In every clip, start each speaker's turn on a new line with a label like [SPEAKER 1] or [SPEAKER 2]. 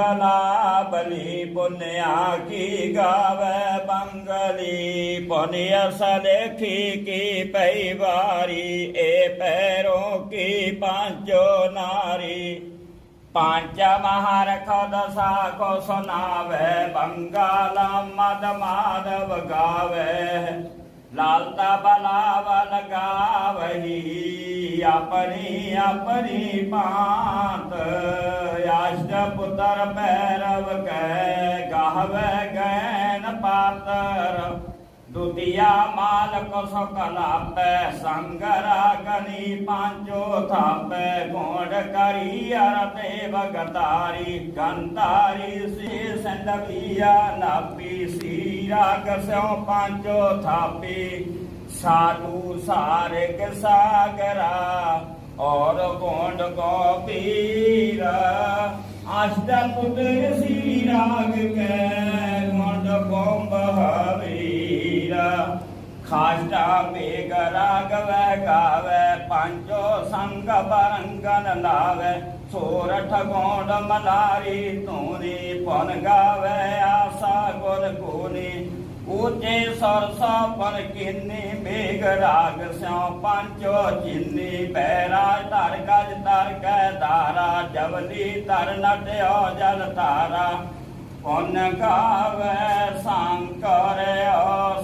[SPEAKER 1] ਬਲਾ ਬਲੀ ਪੁੰਨਿਆ ਕੀ ਗਾਵੇ ਬੰਗਲੀ ਪੁੰਨਿਆ ਸਲੇਖੀ ਕੀ ਪਈ ਵਾਰੀ, ਏ ਪੈਰੋਂ ਕੀ ਪਾਂਚੋ ਨਾਰੀ। ਪੰਜ ਮਹਾਰਖ ਦਸਾ ਕੋ ਸੁਨਾਵੇ ਬੰਗਾਲ ਮਦ ਮਾਧਵ ਗਾਵੇ। ਲਾਲਤਾ ਬਲਾਵ ਗਾਵਹੀ ਆਪਣੀ ਆਪਣੀ ਪਾਤ ਆਸ਼ਟ ਪੁੱਤਰ ਭੈਰਵ ਕੈ ਗਾਹਵੇ ਗੈਨ ਪਾਤਰ। ਦੁਤੀਆ ਮਾਲਕ ਸੁਕਲਾਪੈ ਸੰਗਰਾ ਗਨੀ ਪਾਂਚੋ ਥਾਪੈ। ਗੋੜ ਕਰੀ ਅਰਤੇ ਭਗਤਾਰੀ ਗੰਤਾਰੀ ਸੀ ਸੰਦਵੀਆ ਨਾਪੀ ਸੀ। ਰਾਗ ਸਿਉ ਪਾਂਚੋ ਥਾਪੀ, ਸਾਧੂ ਸਾਰਿਕ ਸਾਗਰਾ, ਔਰ ਗੋਂਡ ਗੋਪੀਰ ਅਸ਼ਟ ਪੁੱਤਰ ਸੀ ਰਾਗ ਕੈ, ਗੋਂਡ ਗੋਂਬ ਹਵੀਰ ਖਾਸਟਾ ਮੇਗ ਰਾਗ ਵੈ ਗਾਵੇ, ਪੰਜੋ ਸੰਗ ਬਰੰਗਨ ਲਾਵੇ। ਸੋਰਠ ਗੋਂਡ ਤੂੰ ਤੂਨੀ ਪਨ ਗਾਵੇ ਆਸਾ ਗੁਰ ਗੋਨੀ। ਉਚੇ ਸਰਸਾ ਪਰ ਕਿੰਨੀ, ਮੇਘ ਰਾਗ ਸਿਉ ਪੰਚੋ ਚਿੰਨੀ। ਪੈਰਾ ਧਰ ਗਜ ਧਰ ਕੈ ਧਾਰਾ ਜਵਲੀ ਧਰ ਨਟਿਓ ਜਲ ਧਾਰਾ। ਪੁਨ ਗਾਵੇ ਸੰਕਰ ਓ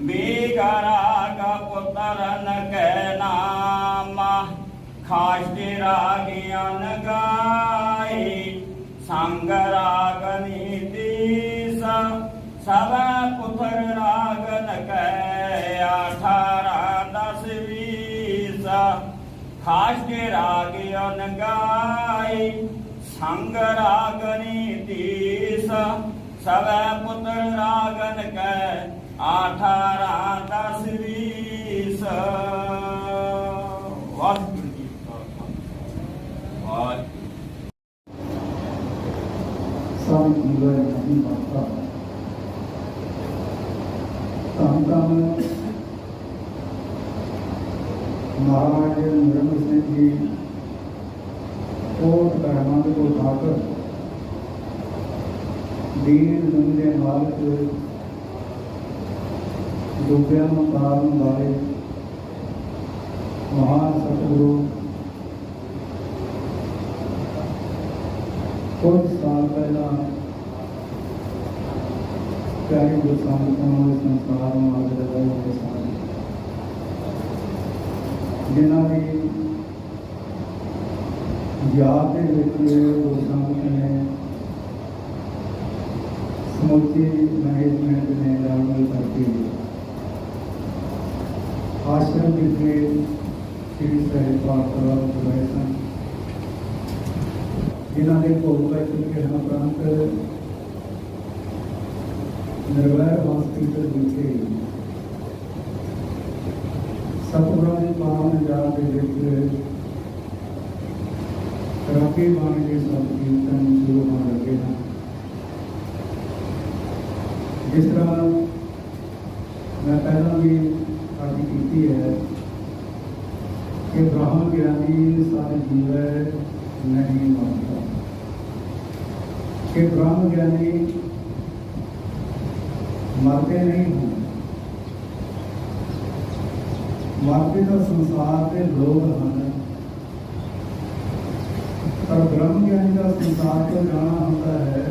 [SPEAKER 1] ਮੇਘ ਰਾਗ ਪੁੱਤਰਨ ਕੈ ਨਾਮ। ਖਾਸਟਿ ਰਾਗਿਆਨ ਗਾਈ ਸੰਗ ਰਾਗਨੀ ਦੀਸ ਸਭ ਪੁੱਤਰ ਰਾਗ ਕੈ ਅਠਾਰਾਂ ਦਸ ਵੀਸ। ਖਾਸਟਿ ਰਾਗਿਆਨ ਗਾਈ ਸੰਗ ਰਾਗਨੀ ਦੀਸ ਸਭ ਪੁੱਤਰ ਰਾਗਨ ਕੈ ਅਠਾਰਾਂ ਦਸ ਵੀਸ ਵਾਹਿਗੁਰੂ ਜੀ ਕਾ ਖਾਲਸਾ ਵਾਹਿਗੁਰੂ
[SPEAKER 2] ਸਾਰੀ ਜੀਵਨ ਦੀ ਮਾਤਾ ਤਾਂ ਤਾਂ ਮਹਾਰਾਜ ਨਿਰਮਲ ਸਿੰਘ ਜੀ ਦੇ ਕੋ ਖਾਕਰ ਦੀਨ ਦੁਨੀਆ ਮਾਲਕ ਦੁਬਿਆਂ ਨੂੰ ਕਾਰਨ ਵਾਲੇ ਮਹਾਨ ਸਤਿਗੁਰੂ ਕੁਝ ਸਾਲ ਪਹਿਲਾਂ ਪਿਆਰੇ ਗੁਰੂ ਸੰਗਤਾਂ ਨੂੰ ਇਸ ਸੰਸਾਰ ਨੂੰ ਆਗ ਲਗਾਏ ਹੋਏ ਸਨ ਜਿਨ੍ਹਾਂ ਦੀ ਯਾਦ ਦੇ ਵਿੱਚ ਗੁਰੂ ਸੰਗਤ ਨੇ ਸਮੁੱਚੀ ਮੈਨੇਜਮੈਂਟ ਨੇ ਰਲ ਕਰਕੇ ਆਸ਼ਰਮ ਵਿਖੇ ਸ੍ਰੀ ਸਾਹਿਬ ਪਾਠ ਕਰਵਾਏ ਸਨ ਜਿਨ੍ਹਾਂ ਦੇ ਭੋਗ ਵਿੱਚ ਲਿਖੇ ਹਨ ਪ੍ਰਾਂਤ ਨਿਰਵੈਰ ਹਸਪੀਟਲ ਵਿਖੇ ਸਤਿਗੁਰਾਂ ਦੀ ਪਾਵਨ ਯਾਦ ਦੇ ਵਿੱਚ ਰਾਖੀ ਬਾਣੀ ਦੇ ਸਭ ਕੀਰਤਨ ਸ਼ੁਰੂ ਹੋਣ ਲੱਗੇ ਹਨ ਜਿਸ ਤਰ੍ਹਾਂ ਮੈਂ ਪਹਿਲਾਂ ਵੀ ਅੱਜ ਕੀਤੀ ਹੈ ਕਿ ਬ੍ਰਹਮ ਗਿਆਨੀ ਸਾਰੇ ਜੀਵੈ ਨਹੀਂ ਮੰਨਦਾ। ਕਿ ਬ੍ਰਹਮ ਗਿਆਨੀ ਮਰਦੇ ਨਹੀਂ ਹਨ ਮਰਦੇ ਤਾਂ ਸੰਸਾਰ ਦੇ ਲੋਕ ਹਨ। ਪਰ ਬ੍ਰਹਮ ਗਿਆਨੀ ਦਾ ਸੰਸਾਰ ਤੋਂ ਜਾਣਾ ਹੁੰਦਾ ਹੈ,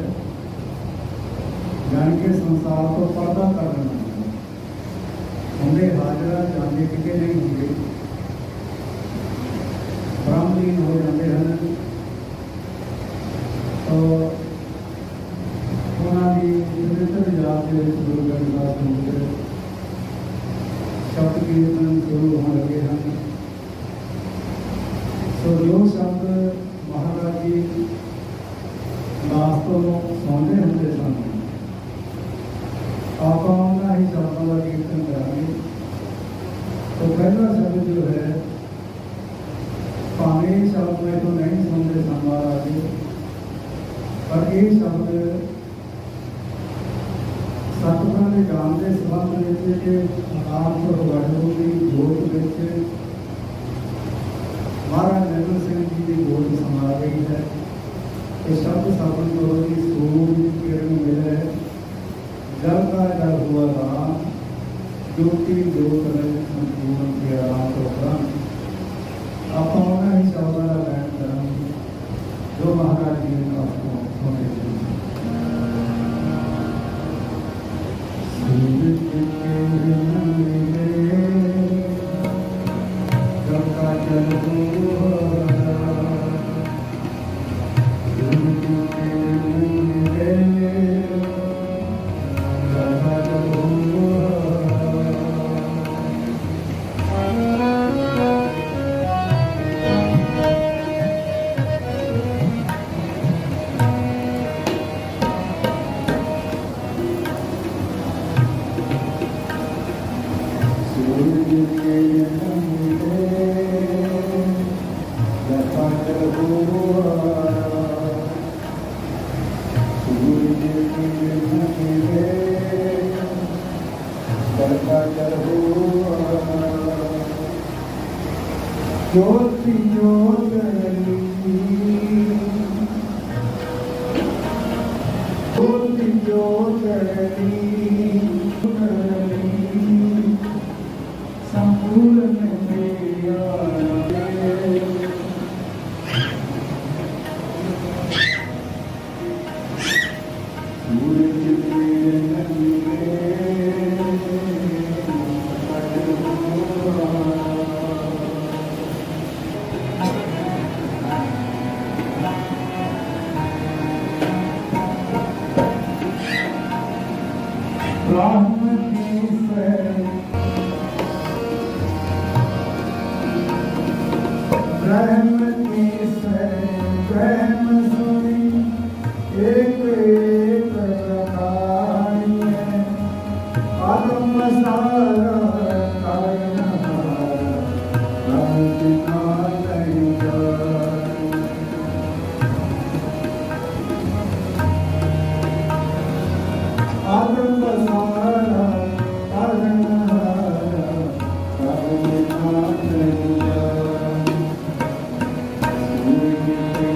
[SPEAKER 2] ਜਾਣ ਕੇ ਸੰਸਾਰ ਤੋਂ ਪਰਦਾ ਕਰਨਾ ਹੁੰਦੇ ਹਾਜ਼ਰਾ ਜਾਂਦੇ ਕਿਤੇ ਨਹੀਂ ਹੁੰਦੇ। ਬ੍ਰਹਮਲੀਨ ਹੋ ਜਾਂਦੇ ਹਨ। ਤਾਂ ਉਹਨਾਂ ਦੀ ਪਵਿੱਤਰ ਯਾਦ ਦੇ ਵਿੱਚ ਗੁਰੂ ਗ੍ਰੰਥ ਸਾਹਿਬ ਨੂੰ ਸ਼ਬਦ ਕੀਰਤਨ ਸ਼ੁਰੂ ਹੋਣ ਲੱਗੇ ਹਨ। ਸੋ ਜੋ ਸ਼ਬਦ ਜੀ ਵਾਸਤਵ ਨੂੰ ਸੁਣਦੇ ਹੁੰਦੇ ਸਨ ਆਪਾਂ ਉਹਨਾਂ ਹੀ ਸ਼ਬਦਾਂ ਦਾ ਕੀਰਤਨ ਕਰਾਂਗੇ तो पहला शब्द जो है ਭਾਵੇਂ ਇਹ ਸ਼ਬਦ ਮੈਂ ਤੋਂ ਨਹੀਂ ਸੁਣਦੇ ਸਨ ਮਹਾਰਾਜ ਜੀ ਪਰ ਇਹ ਸ਼ਬਦ ਸਤਿਗੁਰਾਂ ਦੇ ਗਿਆਨ ਦੇ ਸੰਬੰਧ ਵਿੱਚ ਕਿ ਆਪ ਸਰਨ ਸਿੰਘ ਜੀ ਦੀ ਗੋਲ ਸਮਾ ਗਈ ਹੈ। ਇਹ ਸ਼ਬਦ ਸਾਬਤ ਕਰੋ ਕਿ ਸੂਰ ਕਿਰਨ ਮਿਲੇ ਜਲ ਦਾ ਜਲ ਹੁਆ ਰਾਮ ਜੋਤੀ ਜੋਤ ਰੰਗ ਸੰਪੂਰਨ ਕੇ
[SPEAKER 3] ਆਪ Но Thank you.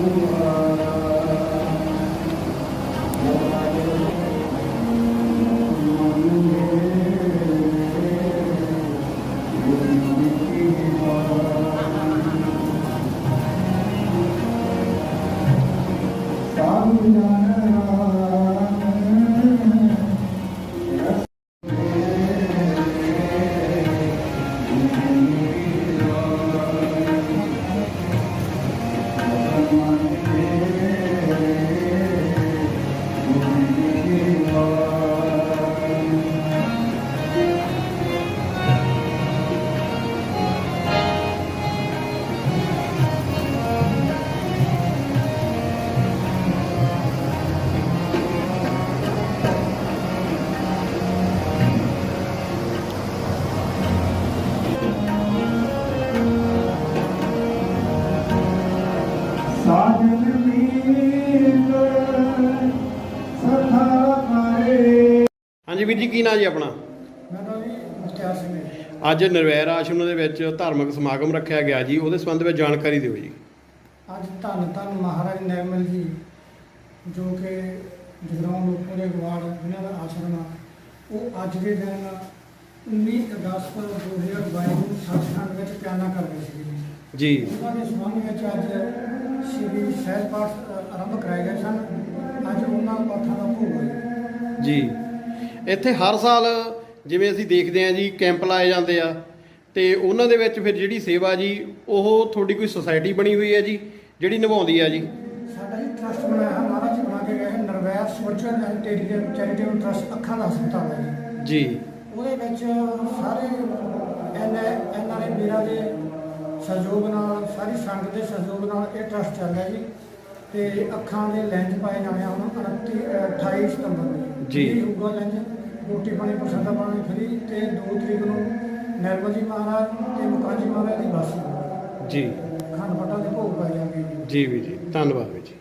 [SPEAKER 2] who ਵੀਰ ਜੀ ਕੀ ਨਾਂ ਜੀ ਆਪਣਾ?
[SPEAKER 3] ਮੈਂ ਤਾਂ ਜੀ ਮੁਖਤਿਆਰ ਸਿੰਘ ਹੈ ਜੀ।
[SPEAKER 2] ਅੱਜ ਨਿਰਵੈਰ ਆਸ਼ਰਮ ਦੇ ਵਿੱਚ ਧਾਰਮਿਕ ਸਮਾਗਮ ਰੱਖਿਆ ਗਿਆ ਜੀ ਉਹਦੇ ਸੰਬੰਧ ਵਿੱਚ ਜਾਣਕਾਰੀ ਦਿਓ ਜੀ।
[SPEAKER 3] ਅੱਜ ਧੰਨ ਧੰਨ ਮਹਾਰਾਜ ਨਿਰਮਲ ਜੀ ਜੋ ਕਿ ਜਗਰਾਉਂ ਲੋਕਾਂ ਦੇ ਗਵਾੜ ਜਿਨ੍ਹਾਂ ਦਾ ਆਸ਼ਰਮ ਆ ਉਹ ਅੱਜ ਦੇ ਦਿਨ 19 ਅਗਸਤ 2022 ਨੂੰ ਸੱਚਖੰਡ ਵਿੱਚ ਪਿਆਨਾ ਕਰ ਰਹੇ ਸੀ
[SPEAKER 2] ਜੀ।
[SPEAKER 3] ਉਹਨਾਂ ਦੇ ਸੰਬੰਧ ਵਿੱਚ ਅੱਜ ਸ੍ਰੀ ਸਹਿਜ ਪਾਠ ਅ, ਆਰੰਭ ਕਰਾਏ ਗਏ ਸਨ। ਅੱਜ ਉਹਨਾਂ ਪਾਠਾਂ ਦਾ ਭੋਗ ਹੈ
[SPEAKER 2] ਜੀ। ਇੱਥੇ ਹਰ ਸਾਲ ਜਿਵੇਂ ਅਸੀਂ ਦੇਖਦੇ ਹਾਂ ਜੀ ਕੈਂਪ ਲਾਏ ਜਾਂਦੇ ਆ ਤੇ ਉਹਨਾਂ ਦੇ ਵਿੱਚ ਫਿਰ ਜਿਹੜੀ ਸੇਵਾ ਜੀ ਉਹ ਤੁਹਾਡੀ ਕੋਈ ਸੁਸਾਇਟੀ ਬਣੀ ਹੋਈ ਹੈ ਜੀ ਜਿਹੜੀ ਨਿਭਾਉਂਦੀ ਆ ਜੀ?
[SPEAKER 3] ਸਾਡਾ ਜੀ ਟਰਸਟ ਬਣਾਇਆ ਹੈ ਮਹਾਰਾਜ ਜੀ ਬਣਾ ਕੇ ਗਏ ਹਨ ਨਰਵੈਰ ਸੋਚਣ ਐਂਡ ਚੈਰੀਟੇਬਲ ਟਰਸਟ ਅੱਖਾਂ ਦਾ ਹਸਪਤਾਲ ਹੈ ਜੀ।
[SPEAKER 2] ਜੀ।
[SPEAKER 3] ਉਹਦੇ ਵਿੱਚ ਸਾਰੇ ਐਨ ਐਨ ਆਰ ਵੀਰਾਂ ਦੇ ਸਹਿਯੋਗ ਨਾਲ ਸਾਰੀ ਸੰਗਤ ਦੇ ਸਹਿਯੋਗ ਨਾਲ ਇਹ ਟਰਸਟ ਚੱਲ ਰਿਹਾ ਜੀ। ਤੇ ਅੱਖਾਂ ਦੇ ਲੈਂਜ ਪਾਏ ਜਾਣੇ ਆ ਹੁਣ 29 ਅ, 28 ਸਤੰਬਰ ਨੂੰ।
[SPEAKER 2] ਜੀ।
[SPEAKER 3] ਹੋਊਗਾ ਲੈਂਜ ਰੋਟੀ ਪਾਣੀ ਪ੍ਰਸਾਦਾ ਪਾਣੀ ਫਰੀ ਤੇ 2 ਤਰੀਕ ਨੂੰ ਨਿਰਮਲ ਜੀ ਮਹਾਰਾਜ ਤੇ ਮੁਕਾਜੀ ਮਹਾਰਾਜ ਦੀ ਬਾਸੀ
[SPEAKER 2] ਜੀ।
[SPEAKER 3] ਖੰਡ ਪਟਾ ਦੇ ਭੋਗ ਪਾਏ ਜਾਣਗੇ ਜੀ।
[SPEAKER 2] ਜੀ ਵੀ ਜੀ। ਧੰਨਵਾਦ ਵੀ ਜੀ।